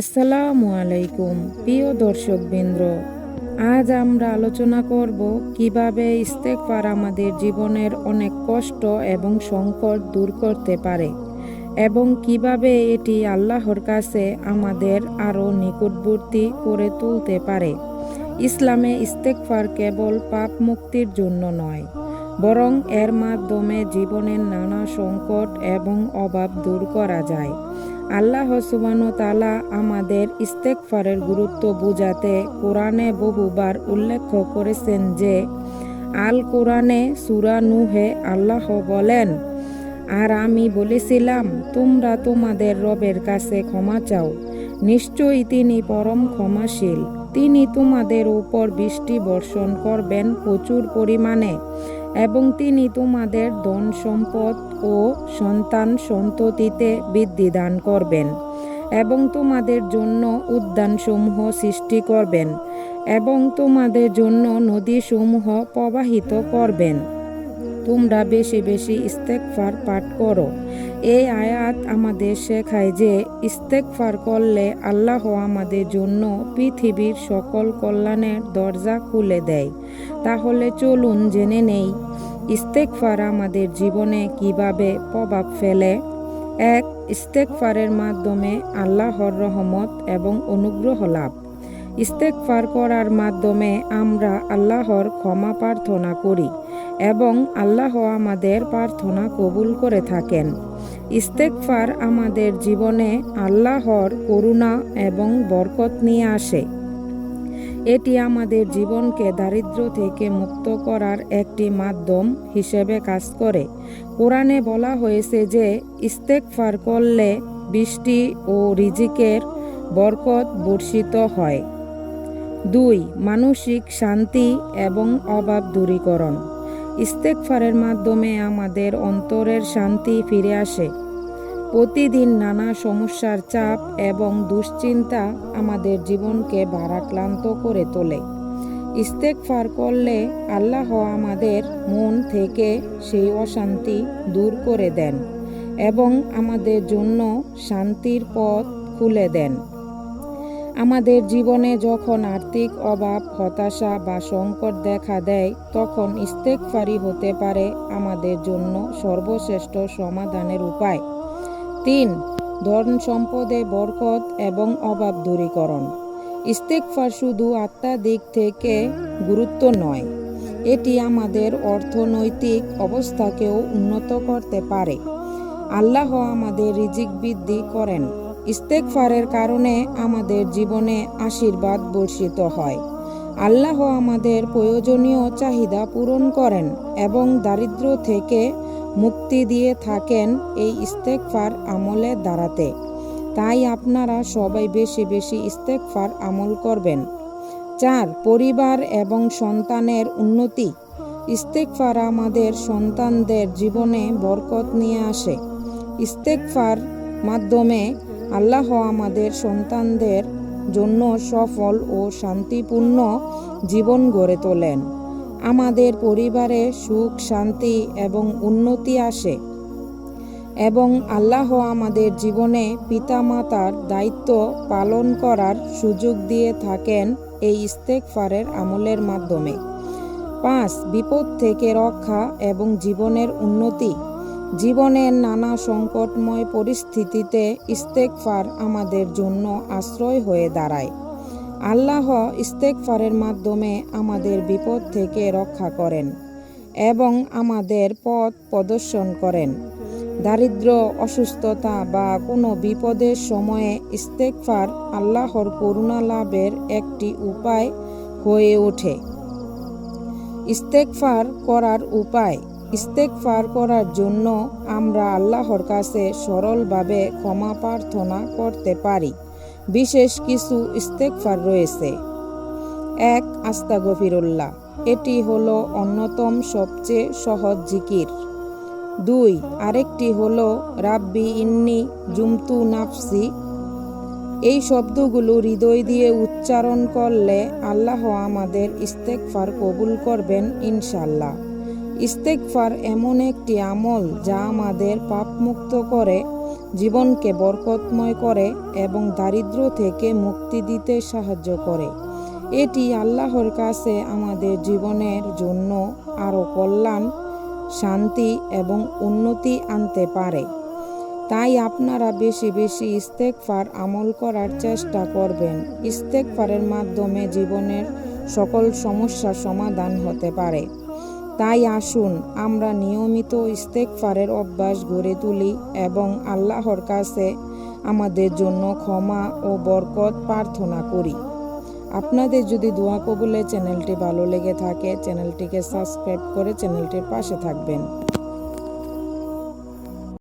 আসসালামু আলাইকুম, প্রিয় দর্শকবৃন্দ। আজ আমরা আলোচনা করব কীভাবে ইস্তেকফার আমাদের জীবনের অনেক কষ্ট এবং সংকট দূর করতে পারে এবং কীভাবে এটি আল্লাহর কাছে আমাদের আরও নিকটবর্তী করে তুলতে পারে। ইসলামে ইস্তেকফার কেবল পাপ মুক্তির জন্য নয়, বরং এর মাধ্যমে জীবনের নানা সংকট এবং অভাব দূর করা যায়। আল্লাহ সুবানো তালা আমাদের ইস্তেকফারের গুরুত্ব বুঝাতে কোরআনে বহুবার উল্লেখ করেছেন যে, আল কোরআনে সুরা নুহে আল্লাহ বলেন, আর আমি বলেছিলাম, তোমরা তোমাদের রবের কাছে ক্ষমা চাও। নিশ্চয়ই তিনি পরম ক্ষমাশীল। তিনি তোমাদের উপর বৃষ্টি বর্ষণ করবেন প্রচুর পরিমাণে। এবং তিনি তোমাদের ধন সম্পদ ও সন্তান সন্ততিতে বৃদ্ধি দান করবেন এবং তোমাদের জন্য উদ্যানসমূহ সৃষ্টি করবেন এবং তোমাদের জন্য নদীসমূহ প্রবাহিত করবেন। তোমরা বেশি বেশি ইস্তেকফার পাঠ করো। এই আয়াত আমাদের শেখায় যে ইস্তেকফার করলে আল্লাহ আমাদের জন্য পৃথিবীর সকল কল্যাণের দরজা খুলে দেয়। তাহলে চলুন জেনে নেই ইস্তেকফার আমাদের জীবনে কীভাবে প্রভাব ফেলে? এক ইস্তেকফারের মাধ্যমে আল্লাহর রহমত এবং অনুগ্রহ লাভ। ইস্তেকফার করার মাধ্যমে আমরা আল্লাহর ক্ষমা প্রার্থনা করি। এবং আল্লাহ আমাদের প্রার্থনা কবুল করে থাকেন। ইস্তেকফার আমাদের জীবনে আল্লাহর করুণা এবং বরকত নিয়ে আসে। এটি আমাদের জীবনকে দারিদ্র থেকে মুক্ত করার একটি মাধ্যম হিসেবে কাজ করে। কোরআনে বলা হয়েছে যে ইস্তেকফার করলে বৃষ্টি ও রিজিকের বরকত বর্ষিত হয়। দুই, মানসিক শান্তি এবং অভাব দূরীকরণ। ইস্তেকফারের মাধ্যমে আমাদের অন্তরের শান্তি ফিরে আসে। প্রতিদিন নানা সমস্যার চাপ এবং দুশ্চিন্তা আমাদের জীবনকে ভারাক্লান্ত করে তোলে। ইস্তেকফার করলে আল্লাহ আমাদের মন থেকে সেই অশান্তি দূর করে দেন এবং আমাদের জন্য শান্তির পথ খুলে দেন। আমাদের জীবনে যখন আর্থিক অভাব, হতাশা বা সংকট দেখা দেয়, তখন ইস্তেকফারি হতে পারে আমাদের জন্য সর্বশ্রেষ্ঠ সমাধানের উপায়। তিন, ধন সম্পদে বরকত এবং অভাব দূরীকরণ। ইস্তেকফার শুধু আত্মার দিক থেকে গুরুত্ব নয়, এটি আমাদের অর্থনৈতিক অবস্থাকেও উন্নত করতে পারে। আল্লাহ আমাদের রিজিক বৃদ্ধি করেন। ইস্তেকফারের কারণে আমাদের জীবনে আশীর্বাদ বর্ষিত হয়। আল্লাহ আমাদের প্রয়োজনীয় চাহিদা পূরণ করেন এবং দারিদ্র থেকে মুক্তি দিয়ে থাকেন এই ইস্তেকফার আমলে দাঁড়াতে তাই আপনারা সবাই বেশি বেশি ইস্তেকফার আমল করবেন। চার, পরিবার এবং সন্তানের উন্নতি। ইস্তেকফার আমাদের সন্তানদের জীবনে বরকত নিয়ে আসে। ইস্তেকফার মাধ্যমে আল্লাহ আমাদের সন্তানদের জন্য সফল ও শান্তিপূর্ণ জীবন গড়ে তোলেন। আমাদের পরিবারে সুখ, শান্তি এবং উন্নতি আসে এবং আল্লাহ আমাদের জীবনে পিতামাতার দায়িত্ব পালন করার সুযোগ দিয়ে থাকেন এই ইস্তেকফারের আমলের মাধ্যমে। পাঁচ, বিপদ থেকে রক্ষা এবং জীবনের উন্নতি। জীবনের নানা সংকটময় পরিস্থিতিতে ইস্তেকফার আমাদের জন্য আশ্রয় হয়ে দাঁড়ায়। আল্লাহ ইস্তেকফারের মাধ্যমে আমাদের বিপদ থেকে রক্ষা করেন এবং আমাদের পথ প্রদর্শন করেন। দারিদ্র, অসুস্থতা বা কোনো বিপদের সময়ে ইস্তেকফার আল্লাহর করুণা লাভের একটি উপায় হয়ে ওঠে। ইস্তেকফার করার উপায় ইস্তেকফার করার জন্য আমরা আল্লাহর কাছে সরলভাবে ক্ষমা প্রার্থনা করতে পারি। বিশেষ কিছু ইস্তেকফার রয়েছে। এক আস্তা গফিরুল্লাহ এটি হলো অন্যতম সবচেয়ে সহজ জিকির। দুই, আরেকটি হলো, রাব্বি ইন্নি জুমতু নাফসি। এই শব্দগুলো হৃদয় দিয়ে উচ্চারণ করলে আল্লাহ আমাদের ইস্তেকফার কবুল করবেন ইনশাল্লাহ ইস্তেকফার এমন একটি আমল যা আমাদের পাপমুক্ত করে, জীবনকে বরকতময় করে এবং দারিদ্র থেকে মুক্তি দিতে সাহায্য করে। এটি আল্লাহর কাছে আমাদের জীবনের জন্য আরও কল্যাণ, শান্তি এবং উন্নতি আনতে পারে। তাই আপনারা বেশি বেশি ইস্তেকফার আমল করার চেষ্টা করবেন। ইস্তেকফারের মাধ্যমে জীবনের সকল সমস্যার সমাধান হতে পারে। তাই আসুন, আমরা নিয়মিত ইস্তেকফারের অভ্যাস গড়ে তুলি এবং আল্লাহর কাছে আমাদের জন্য ক্ষমা ও বরকত প্রার্থনা করি। আপনাদের যদি দোয়া কবুলে চ্যানেলটি ভালো লেগে থাকে, চ্যানেলটিকে সাবস্ক্রাইব করে চ্যানেলটির পাশে থাকবেন।